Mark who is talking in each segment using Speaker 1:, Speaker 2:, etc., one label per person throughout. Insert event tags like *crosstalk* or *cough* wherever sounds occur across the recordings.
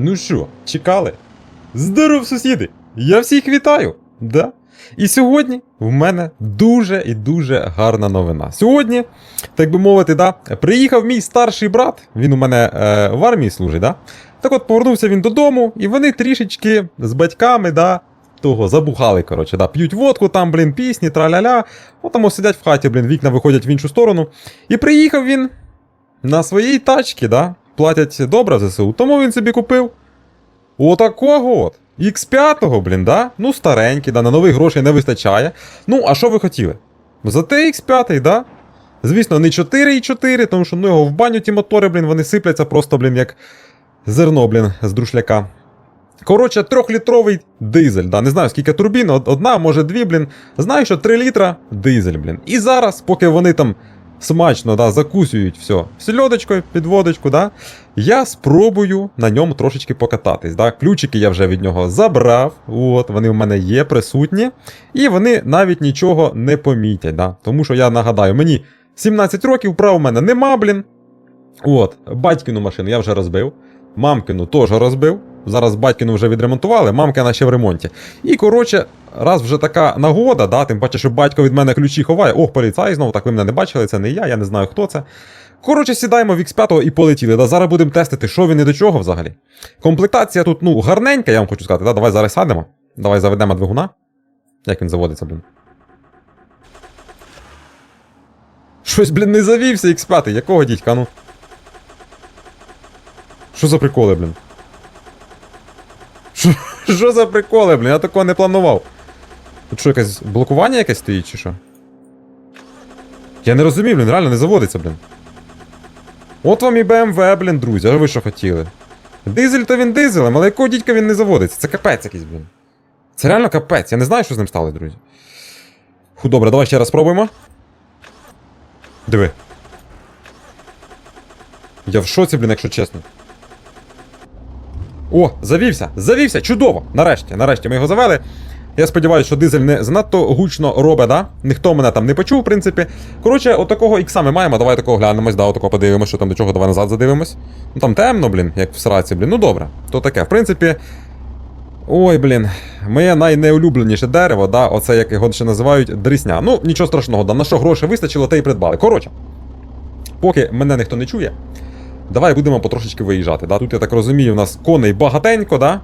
Speaker 1: Ну що, чекали? Здоров, сусіди! Я всіх вітаю! Да? І сьогодні в мене дуже і дуже гарна новина. Сьогодні, так би мовити, да, приїхав мій старший брат, він у мене е, в армії служить, да? так от повернувся він додому, і вони трішечки з батьками, да, того забухали, коротше, да, п'ють водку, там, блін, пісні, траля-ля. От там сидять в хаті, блін, вікна виходять в іншу сторону. І приїхав він на своїй тачці, да, платять добре ЗСУ, тому він собі купив отакого от. X5, блін, да? Ну, старенький, да, на нових грошей не вистачає. Ну, а що ви хотіли? Зате X5, да? Звісно, не 4,4, тому що ну його в баню ті мотори, блін, вони сипляться просто, блін, як зерно, блін, з друшляка. Коротше, трьохлітровий дизель, да. Не знаю, скільки турбін, одна, може дві, блін. Знаю, що 3 літра дизель, блін. І зараз, поки вони там смачно да, закусують все сільодочкою, під водочку, да, я спробую на ньому трошечки покататись. Да. Ключики я вже від нього забрав. От, вони в мене є присутні. І вони навіть нічого не помітять. Да. Тому що я нагадаю, мені 17 років, прав у мене нема, блін. От, батькину машину я вже розбив. Мамкину теж розбив. Зараз батькину вже відремонтували, мамкина ще в ремонті. І коротше, раз вже така нагода, да, тим паче, що батько від мене ключі ховає. Ох, поліцай знову, так ви мене не бачили, це не я, я не знаю хто це. Коротше, сідаємо в X5 і полетіли. Да, зараз будемо тестити, що він і до чого взагалі. Комплектація тут, ну, гарненька, я вам хочу сказати. Да, давай зараз садимо. Давай заведемо двигуна. Як він заводиться, блін. Щось, блін, не завівся X5, якого дідька, ну. Що за приколи, блін? Що, за приколи, блін? Я такого не планував. Тут що, якесь блокування якесь стоїть, чи що? Я не розумію, блін, реально не заводиться, блін. От вам і BMW, блін, друзі, а ви що хотіли? Дизель то він дизелем, але якого дідька він не заводиться? Це капець якийсь, блін. Це реально капець, я не знаю, що з ним стало, друзі. Фу, добре, давай ще раз спробуємо. Диви. Я в шоці, блін, якщо чесно. О, завівся! Завівся! Чудово! Нарешті, нарешті ми його завели. Я сподіваюся, що дизель не занадто гучно робить, да? Ніхто мене там не почув, в принципі. Коротше, отакого ікса ми маємо, давай такого глянемось, да, отакого подивимось, що там до чого, давай назад задивимось. Ну там темно, блін, як в сраці, блін. Ну добре, то таке. В принципі. Ой, блін, моє найнеулюбленіше дерево, да, оце як його ще називають дрісня. Ну, нічого страшного, да, на що грошей вистачило, те й придбали. Коротше, поки мене ніхто не чує, давай будемо потрошечки виїжджати. Да? Тут, я так розумію, у нас коней багатенько, да?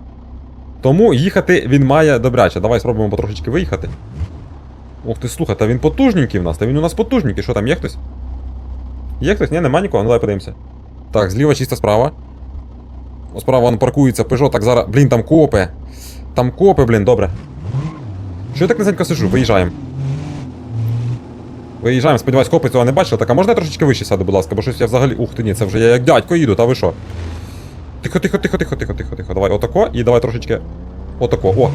Speaker 1: Тому їхати він має добряче. Давай спробуємо потрошечки виїхати. Ох ти, слухай, та він потужненький в нас, та він у нас потужненький. Що там, є хтось? Є хтось? Ні, нема нікого, ну давай подивимося. Так, зліва чисто справа. Справа он паркується, Peugeot, так зараз. Блін, там копи. Там копи, блін, добре. Що я так низенько сижу? Виїжджаємо. Виїжджаємо, сподіваюсь, копи цього не бачили. Так, а можна я трошечки вище сяду, будь ласка, бо щось я взагалі. Ух ти, ні, це вже я як дядько їду, та ви що? Тихо, тихо, тихо, тихо, тихо, тихо, тихо. Давай отако і давай трошечки. Отако. О.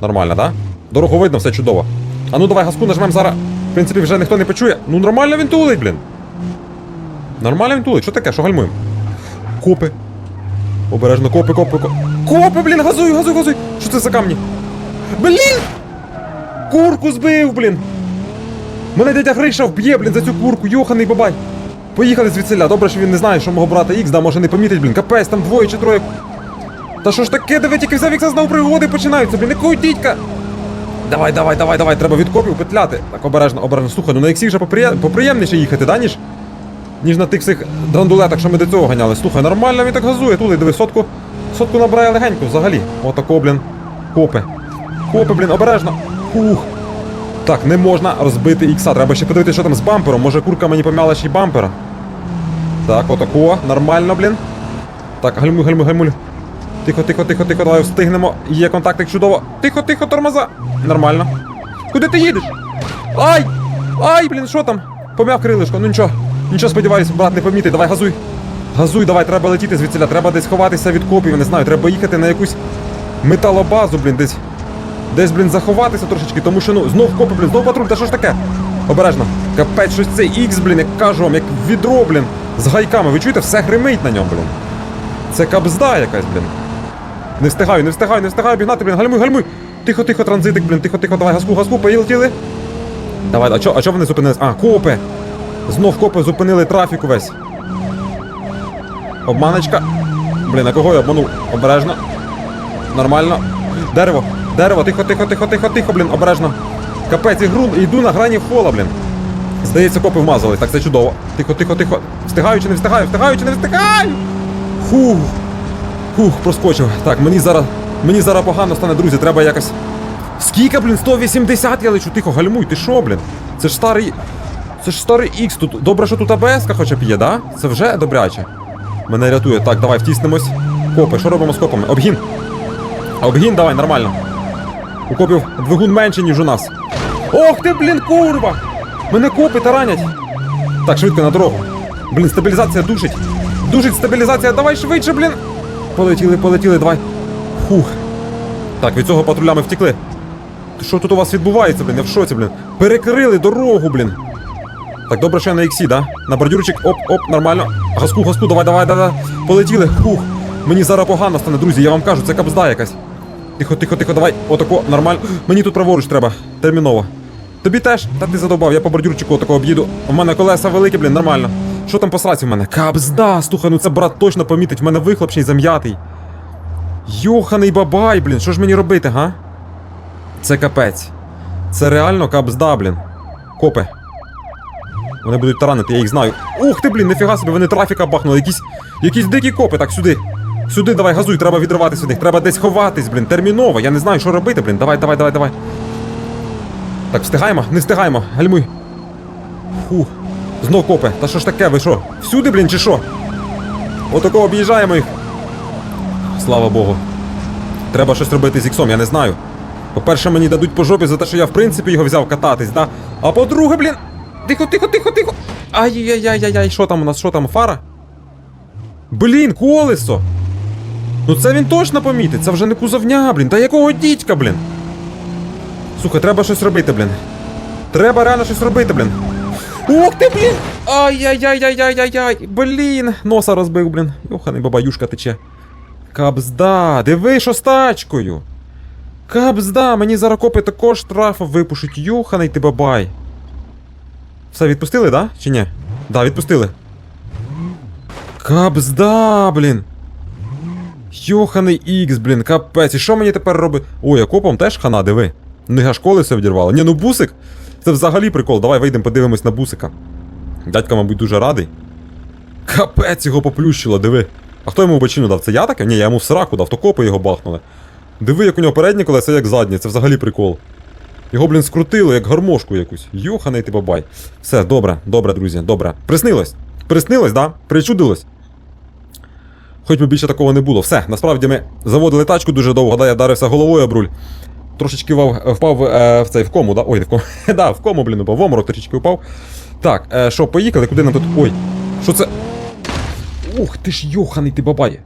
Speaker 1: Нормально, да? Дорогу видно, все чудово. А ну давай газку нажмемо зараз. В принципі, вже ніхто не почує. Ну нормально він тулить, блін. Нормально він тулить. Що таке? Що гальмуємо? Копи. Обережно, копи, копи, копи. Копи, блін, газуй, газуй, газуй. Що це за камні? Блін! Курку збив, блін! Мене дядя Гриша вб'є, блін, за цю курку, йоханий бабай. Поїхали звідсиля. Добре, що він не знає, що мого брата Ікс, да, може не помітить, блін. Капець, там двоє чи троє. Та що ж таке, диви, тільки взяв Ікса, знову пригоди починаються, блін, якого дідька. Давай, давай, давай, давай, треба від копів петляти. Так, обережно, обережно. Слухай, ну на Іксі вже поприє- поприємніше їхати, да, ніж? Ніж на тих всіх драндулетах, що ми до цього ганяли. Слухай, нормально він так газує, туди, диви, сотку. Сотку набирає легенько взагалі. Отако, блін. Копи. Копи, блін, обережно. Ух. Так, не можна розбити ікса. Треба ще подивитися, що там з бампером. Може курка мені помяла ще й бампера. Так, отако, нормально, блін. Так, гальмуй, гальмуй, гальмуй. Тихо, тихо, тихо, тихо, давай встигнемо. Є контактик чудово. Тихо, тихо, тормоза. Нормально. Куди ти їдеш? Ай! Ай, блін, що там? Пом'яв крилишко, ну нічого. Нічого, сподіваюсь, брат не помітить. Давай газуй. Газуй, давай, треба летіти звідсіля, треба десь ховатися від копів, не знаю, треба їхати на якусь металобазу, блін, десь. Десь, блін, заховатися трошечки, тому що ну знов копи, блін, знов патруль, та що ж таке? Обережно. Капець, щось цей Ікс, блін, як кажу вам, як відро, блін, з гайками. Ви чуєте, все гримить на ньому, блін. Це кабзда якась, блін. Не встигаю, не встигаю, не встигаю бігнати, блін, гальмуй, гальмуй. Тихо, тихо, транзитик, блін, тихо, тихо, давай, газку, газку, поїлетіли. Давай, а чо, а чо вони зупинились? А, копи. Знов копи зупинили трафік увесь. Обманочка. Блін, а кого я обманув? Обережно. Нормально. Дерево, дерево, тихо, тихо, тихо, тихо, тихо, блін, обережно. Капець, ігру, йду на грані фола, блін. Здається, копи вмазались, так це чудово. Тихо, тихо, тихо. Встигаю чи не встигаю, встигаю чи не встигаю. Фух. Фух, проскочив. Так, мені зараз. Мені зараз погано стане, друзі, треба якось. Скільки, блін, 180 я лечу, тихо, гальмуй, ти що, блін? Це ж старий. Це ж старий Х тут. Добре, що тут АБС хоча б є, да? Це вже добряче. Мене рятує. Так, давай, втіснемось. Копи, що робимо з копами? Обгін. Обгін, давай, нормально. У копів двигун менше, ніж у нас. Ох ти, блін, курва! Мене копи таранять. Так, швидко на дорогу. Блін, стабілізація душить. Душить стабілізація, давай швидше, блін. Полетіли, полетіли, давай. Фух. Так, від цього патруля ми втекли. Що тут у вас відбувається, блін? Я в шоці, блін. Перекрили дорогу, блін. Так, добре, що я на іксі, да? На бордюрчик, оп, оп, нормально. Газку, газку, давай, давай, давай. Полетіли. Фух. Мені зараз погано стане, друзі, я вам кажу, це капзда якась. Тихо, тихо, тихо, давай. Отако, нормально. Мені тут праворуч треба. Терміново. Тобі теж? Та ти задовбав, я по бордюрчику отако об'їду. У мене колеса великі, блін, нормально. Що там по сраці в мене? Капзда, слухай, ну це брат точно помітить, в мене вихлопчий зам'ятий. Йоханий бабай, блін, що ж мені робити, га? Це капець. Це реально капзда, блін. Копи. Вони будуть таранити, я їх знаю. Ух ти, блін, нифіга собі, вони трафіка бахнули. Якісь, якісь дикі копи, так сюди. Сюди, давай, газуй, треба відриватися від них. Треба десь ховатись, блін, терміново. Я не знаю, що робити, блін. Давай, давай, давай, давай. Так, встигаємо? Не встигаємо. Гальмуй. Фух. Знов копи. Та що ж таке, ви що? Всюди, блін, чи що? Отако об'їжджаємо їх. Слава Богу. Треба щось робити з іксом, я не знаю. По-перше, мені дадуть по жопі за те, що я в принципі його взяв кататись, да? А по-друге, блін. Тихо, тихо, тихо, тихо. Ай-яй-яй-яй-яй, що там у нас? Що там? Фара? Блін, колесо! Ну це він точно помітить, це вже не кузовня, блін. Та якого дідька, блін? Слухай, треба щось робити, блін. Треба реально щось робити, блін. Ух ти, блін! Ай-яй-яй-яй-яй-яй-яй! Блін! Носа розбив, блін. Йоханий бабаюшка тече. Кабзда, диви, що з тачкою. Кабзда, мені зараз копи також штрафу випушуть. Йоханий ти бабай. Все, відпустили, да? Чи ні? Да, відпустили. Кабзда, блін. Йоханий ікс, блін, капець. І що мені тепер робити? Ой, а копом теж хана, диви. Не аж колесо відірвало. Ні, ну бусик. Це взагалі прикол. Давай вийдемо, подивимось на бусика. Дядька, мабуть, дуже радий. Капець його поплющило, диви. А хто йому бочину дав? Це я таке? Ні, я йому сраку дав, то копи його бахнули. Диви, як у нього передні колеса, як задні, це взагалі прикол. Його, блін, скрутило, як гармошку якусь. Йоханий ти бабай. Все, добре, добре, друзі, добре. Приснилось? Приснилось, да? Причудилось? Хоч би більше такого не було. Все, насправді ми заводили тачку дуже довго, да, я вдарився головою об. Трошечки впав, впав е, в цей в кому, да? Ой, не в кому. *laughs* да, в кому, блін, упав, в оморок трішечки упав. Так, е, що, поїхали? Куди нам тут. Ой, що це? Ух ти ж йоханий ти бабай.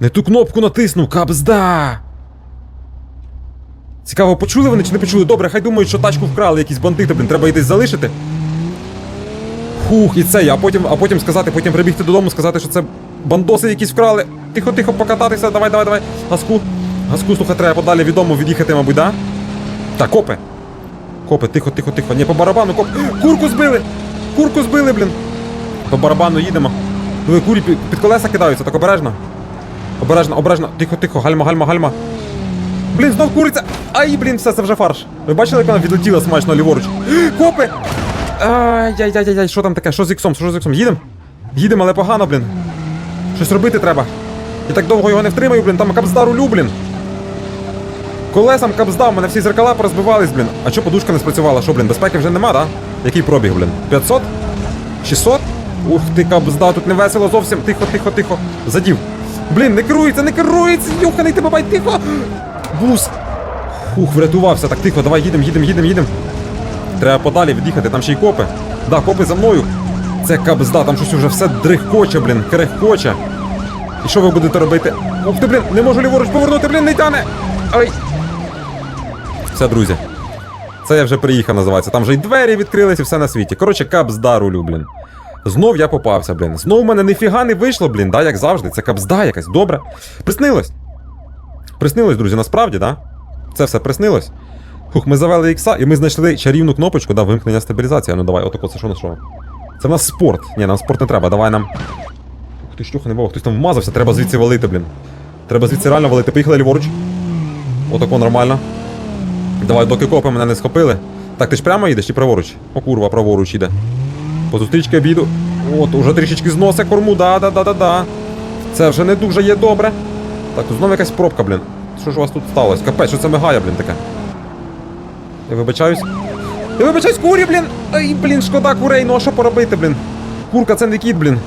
Speaker 1: Не ту кнопку натиснув, кабзда! Цікаво, почули вони чи не почули? Добре, хай думають, що тачку вкрали якісь бандити, блін, треба її десь залишити. Фух, і це, а потім, а потім сказати, потім прибігти додому, сказати, що це бандоси якісь вкрали. Тихо, тихо, покататися, давай, давай, давай. Газку. Газку, слухай, треба подалі від дому від'їхати, мабуть, да? Так, копи. Копи, тихо, тихо, тихо. Ні, по барабану, коп. Курку збили! Курку збили, блін. По барабану їдемо. Диви, курі під колеса кидаються, так обережно. Обережно, обережно. Тихо, тихо, гальма, гальма, гальма. Блін, знов куриця! Ай, блін, все, це вже фарш. Ви бачили, як вона відлетіла смачно ліворуч? *gasps* Копи! Ай-яй-яй-яй, що там таке? Що з іксом? Що з іксом? Їдем? Їдемо, але погано, блін. Щось робити треба. Я так довго його не втримаю, блін, там капзда рулю, блін. Колесам капзда, в мене всі зеркала порозбивались, блін. А чо подушка не спрацювала? Що, блін, безпеки вже нема, да? Який пробіг, блін? 500? 600? Ух ти, капзда, тут не весело зовсім. Тихо, тихо, тихо. Задів. Блін, не керується, не керується, юханий ти бабай, тихо. Бус. Ух, врятувався. Так, тихо, давай їдемо, їдемо, їдемо, їдемо. Треба подалі від'їхати, там ще й копи. Да, копи за мною. Це кабзда, там щось уже все дрихкоче, блін, крехкоче. І що ви будете робити? Ух ти, блін, не можу ліворуч повернути, блін, не тяне! Ай! Все, друзі. Це я вже приїхав, називається. Там вже й двері відкрились і все на світі. Коротше, кабзда рулю, блін. Знов я попався, блін. Знов у мене ніфіга не вийшло, блін, да, як завжди. Це кабзда якась, добре. Приснилось. Приснилось, друзі, насправді, да? Це все приснилось. Хух, ми завели ікса і ми знайшли чарівну кнопочку, да, вимкнення стабілізації. Ну давай, отако, це що на що? Це в нас спорт. Ні, нам спорт не треба, давай нам. Ух ти ж не Вова, хтось там вмазався, треба звідси валити, блін. Треба звідси реально валити. Поїхали ліворуч. Отако нормально. Давай, доки копи мене не схопили. Так, ти ж прямо їдеш чи праворуч? О, курва, праворуч іде. По зустрічки обіду. От, уже трішечки зносить корму, да, да, да, да, да. Це вже не дуже є добре. Так, тут знову якась пробка, блін. Що ж у вас тут сталося? Капець, що це мигає, блін, таке? Я вибачаюсь. Я вибачаюсь, курі, блін! Ай, блін, шкода курей, ну а що поробити, блін? Курка, це не кіт, блін.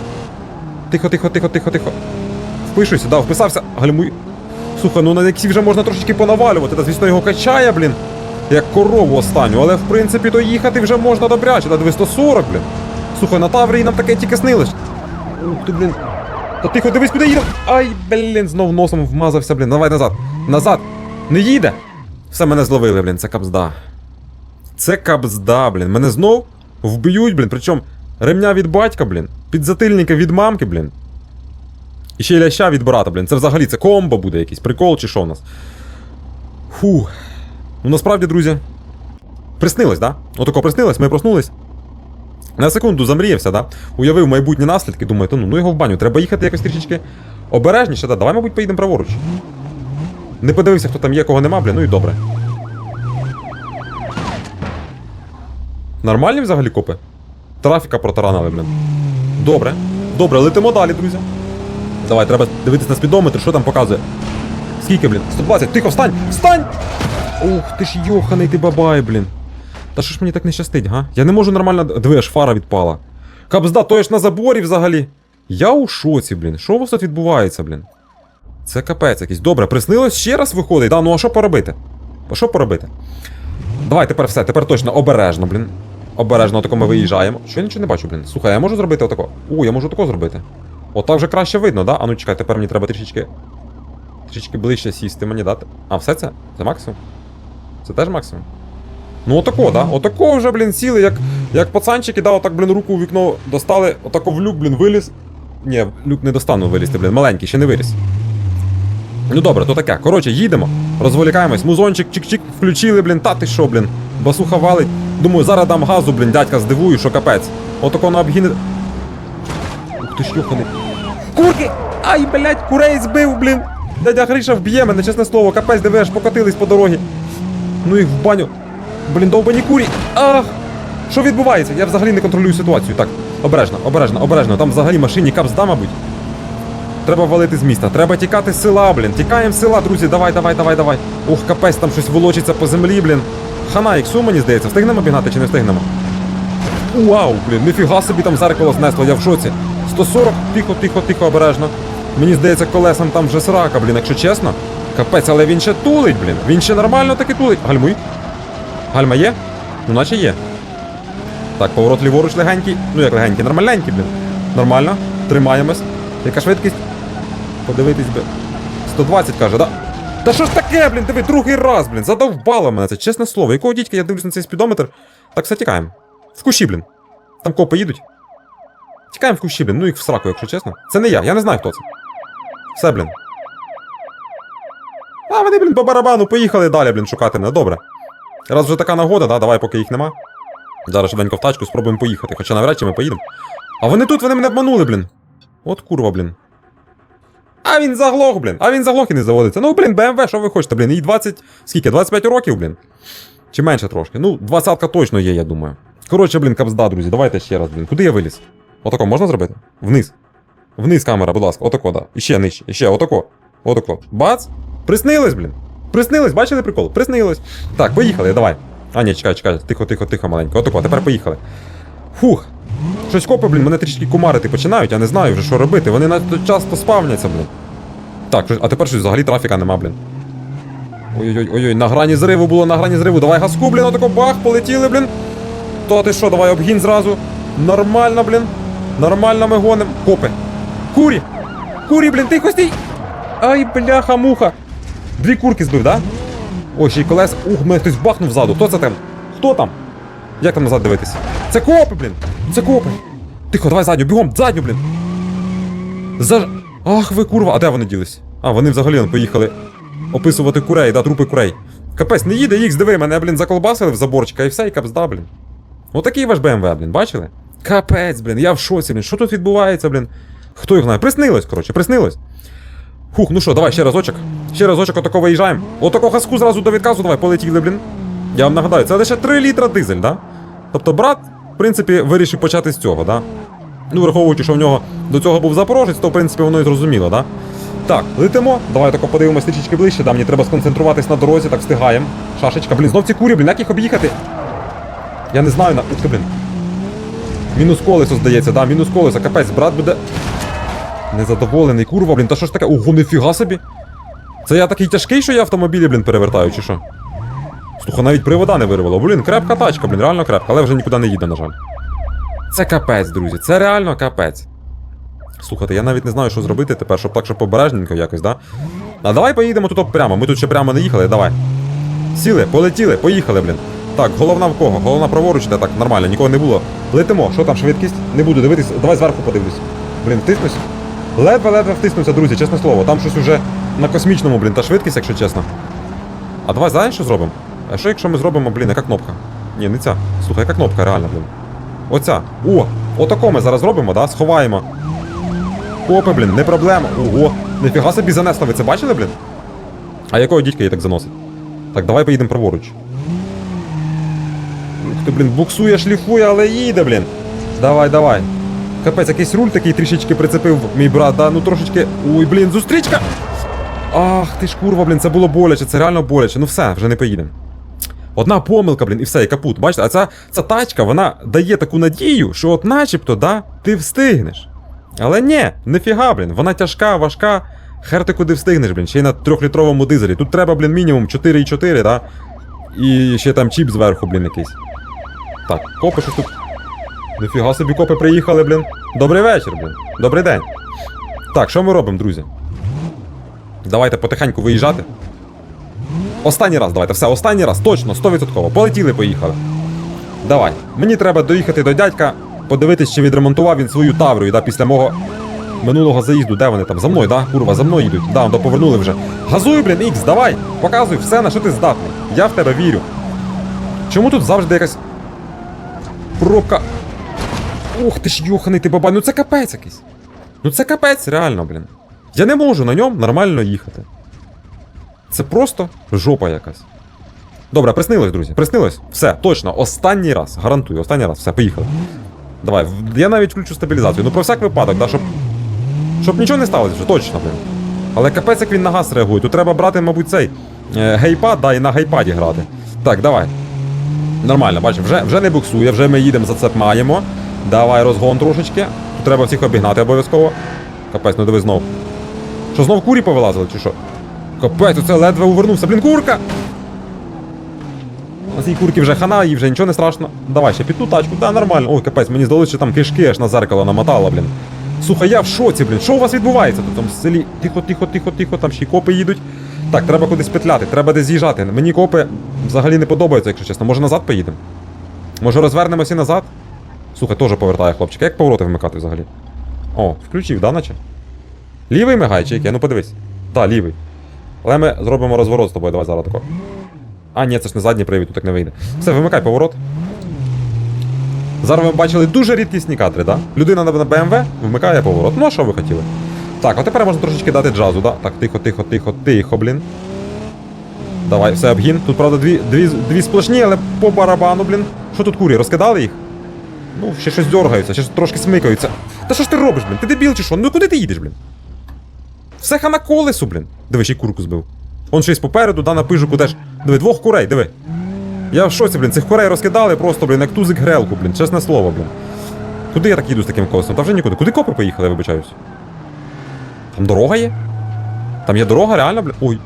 Speaker 1: Тихо, тихо, тихо, тихо, тихо. Впишуйся, да, вписався. Гальмуй. Слухай, ну на Нексі вже можна трошечки понавалювати. Та, звісно, його качає, блін. Як корову останню, але в принципі то їхати вже можна добряче. Та 240, блін. Слухай, на Таврії нам таке тільки снилось. Ух ти, блін. Та тихо, дивись, куди їде. Ай, блін, знов носом вмазався, блін. Давай назад. Назад. Не їде. Все мене зловили, блін, це капзда. Це капзда, блін. Мене знов вб'ють, блін. Причому ремня від батька, блін. Підзатильника від мамки, блін. І ще й ляща від брата, блін. Це взагалі це комбо буде якийсь прикол чи що у нас. Фу. Ну насправді, друзі. Приснилось, да? Отако приснилось, ми проснулись. На секунду замріявся, да? Уявив майбутні наслідки, думаю, ну, ну його в баню, треба їхати якось трішечки обережніше, да? Давай, мабуть, поїдемо праворуч. Не подивився, хто там є, кого нема, блін, ну і добре. Нормальні взагалі копи? Трафіка протаранили, блін. Добре. Добре, летимо далі, друзі. Давай, треба дивитися на спідометр, що там показує. Скільки, блін? 120, тихо, встань! Встань! Ух, ти ж йоханий ти бабай, блін. Та що ж мені так не щастить, га? Я не можу нормально. Диви, аж фара відпала. Кабзда, то я ж на заборі взагалі. Я у шоці, блін. Що у вас тут відбувається, блін? Це капець якийсь. Добре, приснилось ще раз виходить. Да, ну а що поробити? А що поробити? Давай, тепер все, тепер точно обережно, блін. Обережно, отако ми виїжджаємо. Що я нічого не бачу, блін. Слухай, я можу зробити отако? У, я можу тако зробити. Отак вже краще видно, да? А ну чекай, тепер мені треба трішечки. Трішечки ближче сісти мені дати. А, все це? Це максимум? Це теж максимум? Ну отако, да? Отако вже, блін, сіли, як, як пацанчики, да, отак, блін, руку у вікно достали, отако в люк, блін, виліз. Ні, люк не достану вилізти, блін, маленький, ще не виріс. Ну добре, то таке. Коротше, їдемо, розволікаємось, музончик, чик-чик, включили, блін, та ти що, блін, басуха валить. Думаю, зараз дам газу, блін, дядька здивую, що капець. Отако на обгіни. Ух ти ж йоханий. Курки! Ай, блядь, курей збив, блін! Дядя Гриша вб'є мене, чесне слово, капець, диви, аж покотились по дорозі. Ну їх в баню. Блін, довбані курі. Ах! Що відбувається? Я взагалі не контролюю ситуацію. Так, обережно, обережно, обережно. Там взагалі машині капзда, мабуть. Треба валити з міста. Треба тікати з села, блін. Тікаємо з села, друзі. Давай, давай, давай, давай. Ох, капець, там щось волочиться по землі, блін. Хана, іксу, мені здається, встигнемо бігати чи не встигнемо? Вау, блін, ніфіга собі там зеркало знесло, я в шоці. 140, тихо, тихо, тихо, обережно. Мені здається, колесам там вже срака, блін, якщо чесно. Капець, але він ще тулить, блін. Він ще нормально таки тулить. Гальмуй. Гальма є? Ну, наче є. Так, поворот ліворуч легенький. Ну як легенький, нормальненький, блін. Нормально. Тримаємось. Яка швидкість? Подивитись би. 120 каже, да? Та що ж таке, блін, диви, другий раз, блін, задовбало мене це, чесне слово. Якого дідька я дивлюсь на цей спідометр? Так все тікаємо. В кущі, блін. Там копи їдуть. Тікаємо в кущі, блін, ну їх в сраку, якщо чесно. Це не я, я не знаю, хто це. Все, блін. А вони, блін, по барабану поїхали далі, блін, шукати мене. Добре. Раз вже така нагода, да, давай, поки їх нема. Зараз швиденько в тачку спробуємо поїхати, хоча навряд чи ми поїдемо. А вони тут, вони мене обманули, блін. От курва, блін. А він заглох, блін. А він заглох і не заводиться. Ну, блін, BMW, що ви хочете, блін? Їй 20. Скільки? 25 років, блін. Чи менше трошки? Ну, 20 точно є, я думаю. Коротше, блін, капзда, друзі, давайте ще раз, блін. Куди я виліз? Отако можна зробити? Вниз. Вниз камера, будь ласка, отако, да. І ще нижче, і ще, отако. Отако. Бац! Приснилось, блін. Приснилось, бачили прикол? Приснилось. Так, поїхали, давай. А, ні, чекай, чекай. Тихо, тихо, тихо, маленько. Отако, тепер поїхали. Фух. Щось копи, блін, мене трішки кумарити починають, я не знаю вже, що робити. Вони надто часто спавняться, блін. Так, а тепер щось взагалі трафіка нема, блін. Ой-ой-ой, ой-ой, на грані зриву було, на грані зриву. Давай газку, блін, отако бах, полетіли, блін. То ти що, давай обгін зразу. Нормально, блін. Нормально ми гоним. Копи. Курі! Курі, блін, тихо стій! Ай, бляха, муха. Дві курки збив, да? Ой, ще й колес. Ух, мене хтось бахнув ззаду. Хто це там? Хто там? Як там назад дивитися? Це копи, блін! Це копи! Тихо, давай задню, бігом, задню, блін! За... Ах ви курва, а де вони ділись? А, вони взагалі поїхали описувати курей, да, трупи курей. Капець, не їде їх, диви, мене, блін, заколбасили в заборчика і все, і капзда, блін. Отакий ваш БМВ, блін, бачили? Капець, блін, я в шоці, блін. Що тут відбувається, блін? Хто їх знає? Приснилось, коротше, приснилось. Хух, ну що, давай ще разочок. Ще разочок отако виїжджаємо. Отако хаску зразу до відказу, давай, полетіли, блін. Я вам нагадаю, це лише 3 літра дизель, да? Тобто брат, в принципі, вирішив почати з цього, да? Ну, враховуючи, що в нього до цього був запорожець, то в принципі воно і зрозуміло, да? Так, летимо. Давай тако подивимось трішечки ближче, да, мені треба сконцентруватись на дорозі, так встигаємо. Шашечка, блін, знов ці курі, блін, як їх об'їхати? Я не знаю, на. Ти, блін. Мінус колесо, здається, да, мінус колесо, капець, брат буде. Незадоволений, курва, блін, та що ж таке? Ого, ніфіга собі. Це я такий тяжкий, що я автомобілі, блін, перевертаю, чи що? Слухай, навіть привода не вирвало. Блін, крепка тачка, блін, реально крепка, але вже нікуди не їде, на жаль. Це капець, друзі, це реально капець. Слухайте, я навіть не знаю, що зробити тепер, щоб так, щоб побережненько якось, да? А давай поїдемо тут прямо. Ми тут ще прямо не їхали, давай. Сіли, полетіли, поїхали, блін. Так, головна в кого? Головна праворуч, де так, нормально, нікого не було. Летимо, що там швидкість? Не буду дивитись, давай зверху подивлюсь. Блін, втиснусь. Ледве-ледве втиснувся, друзі, чесне слово. Там щось уже на космічному, блін, та швидкість, якщо чесно. А давай знаєш, що зробимо? А що якщо ми зробимо, блін, яка кнопка? Ні, не ця. Слухай, яка кнопка, реально, блін. Оця. О, отако ми зараз робимо, да? Сховаємо. Копи, блін, не проблема. Ого, ніфіга собі занесло, ви це бачили, блін? А якого дідька її так заносить? Так, давай поїдемо праворуч. Ти, блін, буксує, шліфує, але їде, блін. Давай, давай. Капець, якийсь руль такий трішечки прицепив мій брат, да, ну трошечки. Ой, блін, зустрічка! Ах, ти ж курва, блін, це було боляче, це реально боляче. Ну все, вже не поїдемо. Одна помилка, блін, і все, і капут. Бачите, а ця, ця тачка, вона дає таку надію, що от начебто, да, ти встигнеш. Але ні, нефіга, блін, вона тяжка, важка. Хер ти куди встигнеш, блін, ще й на трьохлітровому дизелі. Тут треба, блін, мінімум 4,4, да? І ще там чіп зверху, блін, якийсь. Так, копи щось тут. Нефіга собі копи приїхали, блін. Добрий вечір, блін. Добрий день. Так, що ми робимо, друзі? Давайте потихеньку виїжджати. Останній раз, давайте, все, останній раз, точно, 100%. Полетіли, поїхали. Давай. Мені треба доїхати до дядька, подивитись, чи відремонтував він свою таврію, да, після мого минулого заїзду. Де вони там? За мною, да? Курва, за мною їдуть. Да, то повернули вже. Газуй, блін, ікс, давай! Показуй все, на що ти здатний. Я в тебе вірю. Чому тут завжди якась пробка. Ух ти ж йоханий ти бабай, ну це капець якийсь. Ну це капець, реально, блін. Я не можу на ньому нормально їхати. Це просто жопа якась. Добре, приснилось, друзі. Приснилось? Все, точно, останній раз. Гарантую, останній раз. Все, поїхали. Давай, я навіть включу стабілізацію. Ну про всяк випадок, да, щоб. Щоб нічого не сталося, вже точно, блін. Але капець, як він на газ реагує. Тут треба брати, мабуть, цей е, гейпад, да, і на гейпаді грати. Так, давай. Нормально, бачиш, вже, вже не буксує, вже ми їдемо, зацепаємо. Давай розгон трошечки. Тут треба всіх обігнати обов'язково. Капець, ну диви знов. Що знов курі повилазили, чи що? Капець, оце ледве увернувся. Блін, курка! На цій курки вже хана, їй вже нічого не страшно. Давай ще під ту тачку, да, нормально. Ой, капець, мені здалося, що там кишки аж на зеркало намотало, блін. Слухай, я в шоці, блін. Що у вас відбувається тут там в селі? Тихо, тихо, тихо, тихо, там ще й копи їдуть. Так, треба кудись петляти, треба десь з'їжджати. Мені копи взагалі не подобаються, якщо чесно. Може назад поїдемо? Може розвернемося назад? Слухай, теж повертає хлопчик. Як повороти вмикати взагалі? О, включив, да, наче? Лівий мигай чи який? Ну подивись. Так, лівий. Але ми зробимо розворот з тобою, давай зараз тако. А, ні, це ж не задній привід, тут так не вийде. Все, вимикай поворот. Зараз ми бачили дуже рідкісні кадри, да? Людина на BMW вмикає поворот. Ну а що ви хотіли? Так, а тепер можна трошечки дати джазу, да? Так, тихо, тихо, тихо, тихо, блін. Давай, все, обгін. Тут, правда, дві, дві, дві сплошні, але по барабану, блін. Що тут курі? Розкидали їх? Ну, ще щось дергаються, ще трошки смикаються. Та що ж ти робиш, блін? Ти дебіл чи що? Ну куди ти їдеш, блін? Все хана колесу, блін. Диви, ще й курку збив. Он щось попереду, да, на пижику теж. Диви, двох курей, диви. Я в шоці, блін, цих курей розкидали просто, блін, як тузик грелку, блін, чесне слово, блін. Куди я так їду з таким колесом? Та вже нікуди. Куди копи поїхали, я вибачаюсь? Там дорога є? Там є дорога, реально, блін. Ой.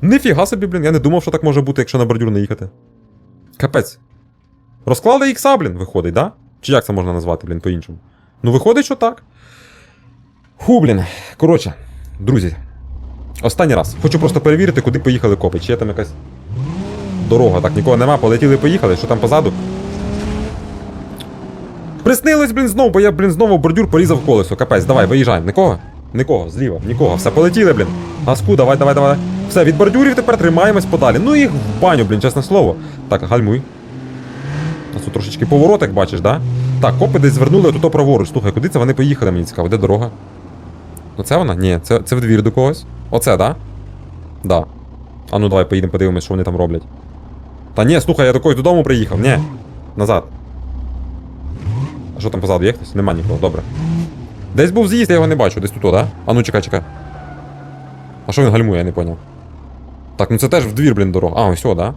Speaker 1: Нифіга собі, блін, я не думав, що так може бути, якщо на бордюр не їхати. Капець. Розклали ікса, блін, виходить, да? Чи як це можна назвати, блін, по-іншому? Ну, виходить, що так. Ху, блін. Коротше, друзі. Останній раз. Хочу просто перевірити, куди поїхали копи. Чи є там якась дорога. Так, нікого нема, полетіли, поїхали. Що там позаду? Приснилось, блін, знову, бо я, блін, знову бордюр порізав колесо. Капець, давай, виїжджаємо. Нікого? Нікого, зліва, нікого. Все, полетіли, блін. Газку, давай, давай, давай. Все, від бордюрів тепер тримаємось подалі. Ну їх в баню, блін, чесне слово. Так, гальмуй. У нас тут трошечки поворот, як бачиш, да? Так, копи десь звернули тут праворуч. Слухай, куди це вони поїхали, мені цікаво, де дорога? Ну це вона? Ні, це, це в двір до когось. Оце, да? Да. А ну давай поїдемо подивимось, що вони там роблять. Та ні, слухай, я когось додому приїхав. Ні. Назад. А що там позаду є хтось? Нема нікого, добре. Десь був з'їзд, я його не бачу, десь тут, да? А ну чекай, чекай. А що він гальмує, я не поняв. Так, ну це теж в двір, блін, дорога. А, ось, о, да?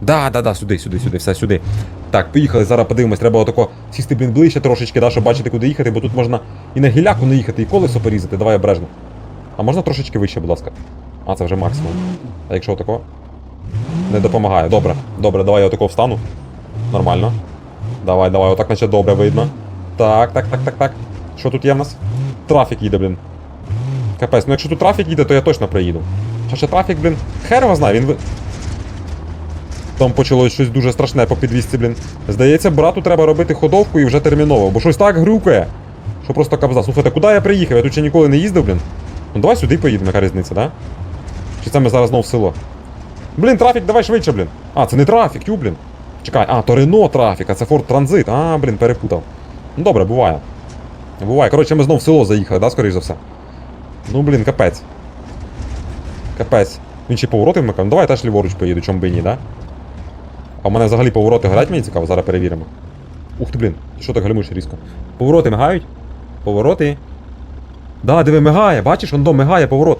Speaker 1: Да, да, да, сюди, сюди, сюди, все сюди. Так, поїхали, зараз подивимось, треба отако сісти, блін, ближче трошечки, да, щоб бачити, куди їхати, бо тут можна і на гіляку не їхати, і колесо порізати, давай обережно. А можна трошечки вище, будь ласка. А, це вже максимум. А якщо отако? Не допомагає. Добре, добре, давай я отако встану. Нормально. Давай, давай, отак наче добре видно. Так, так, так, так, так. Що тут є в нас? Трафік їде, блін. Капець, ну якщо тут трафік їде, то я точно приїду. Хоча трафік, блін, хер його знає, він. ви- Там почалось щось дуже страшне по підвісці, блін. Здається, брату треба робити ходовку і вже терміново, бо щось так грюкає. Що просто кабза. Слухайте, куди я приїхав? Я тут ще ніколи не їздив, блін. Ну давай сюди поїдемо, яка різниця, да? Чи це ми зараз знов в село? Блін, трафік, давай швидше, блін. А, це не трафік, тю, блін. Чекай, а, то Рено трафік, а це Форд Транзит. А, блін, перепутав. Ну добре, буває. Буває. Коротше, ми знов в село заїхали, да, скоріш за все. Ну, блін, капець. Капець. Він ще повороти вмикав. Ну давай теж ліворуч поїду, чом би ні, да? А в мене взагалі повороти горять, мені цікаво, зараз перевіримо. Ух ти, блін, що так гальмуєш різко? Повороти мигають? Повороти. Да, диви, мигає, бачиш, он до мигає поворот.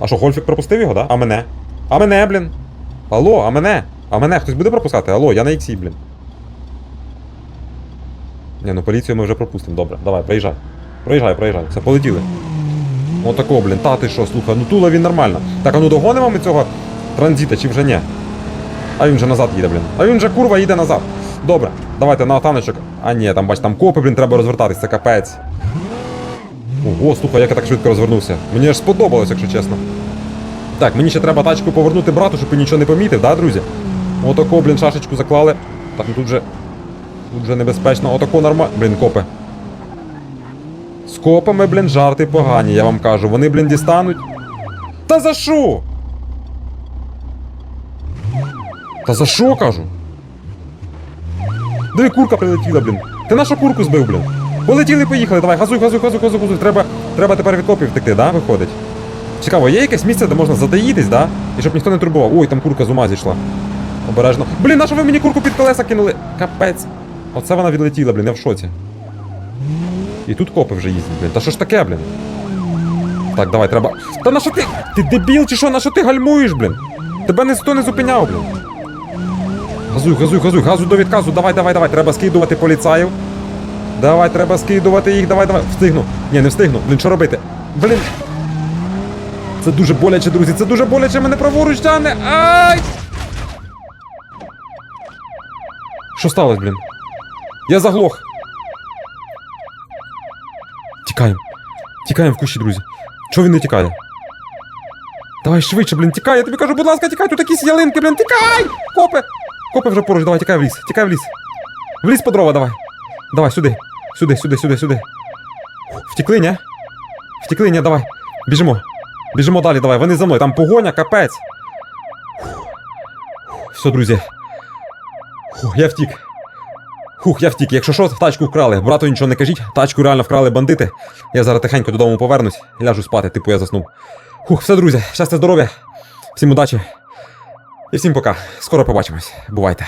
Speaker 1: А що, Гольфік пропустив його, да? А мене? А мене, блін. Алло, а мене? А мене хтось буде пропускати? Алло, я на іксі, блін. Ні, ну поліцію ми вже пропустимо, добре. Давай, проїжджай. Проїжджай, проїжджай. Все, полетіли. Отако, блін, та ти що, слухай, ну тула він нормально. Так, а ну догонимо ми цього транзита, чи вже ні? А він вже назад їде, блін. А він вже курва їде назад. Добре, давайте на таночок. А ні, там бач, там копи, блін, треба розвертатись, це капець. Ого, слухай, як я так швидко розвернувся. Мені аж сподобалось, якщо чесно. Так, мені ще треба тачку повернути брату, щоб він нічого не помітив, да, друзі? Отако, блін, шашечку заклали. Так, ну тут же. Тут же небезпечно. Отако нормально. Блін, копи. З копами, блін, жарти погані, я вам кажу. Вони, блін, дістануть. Та за що? Та за що кажу? Диви, курка прилетіла, блін. Ти нашу курку збив, блін. Полетіли, поїхали, давай, газуй, газуй, газуй, газуй, газуй. Треба, треба тепер від копів втекти, да, виходить? Цікаво, є якесь місце, де можна затаїтись, да? І щоб ніхто не турбував. Ой, там курка з ума зійшла. Обережно. Блін, на що ви мені курку під колеса кинули? Капець. Оце вона відлетіла, блін, я в шоці. І тут копи вже їздять, блін. Та що ж таке, блін? Так, давай, треба. Та на що ти? Ти дебіл чи що? На що ти гальмуєш, блін? Тебе ніхто не зупиняв, блін. Газуй, газуй, газуй, газуй до відказу. Давай, давай, давай. Треба скидувати поліцаїв. Давай, треба скидувати їх, давай, давай. Встигну. Ні, не встигну. Блін, що робити? Блін. Це дуже боляче, друзі. Це дуже боляче, мене праворуч тягне. Ай! Що сталося, блін? Я заглох. Тікаємо. Тікаємо в кущі, друзі. Чого він не тікає? Давай швидше, блін, тікай, я тобі кажу, будь ласка, тікай, тут якісь ялинки, блін, тікай! Копи! Копи вже поруч, давай, тікай в ліс, тікай в ліс. В ліс по дрова, давай. Давай, сюди. Сюди, сюди, сюди, сюди. Втікли, ні? Втікли, ні, давай. Біжимо. Біжимо далі, давай. Вони за мною. Там погоня, капець. Все, друзі. Фух, я втік. Хух, я втік. Якщо що, тачку вкрали. Брату нічого не кажіть. Тачку реально вкрали бандити. Я зараз тихенько додому повернусь, ляжу спати, типу я заснув. Хух, все, друзі, щастя, здоров'я. Всім удачі. І всім пока. Скоро побачимось. Бувайте.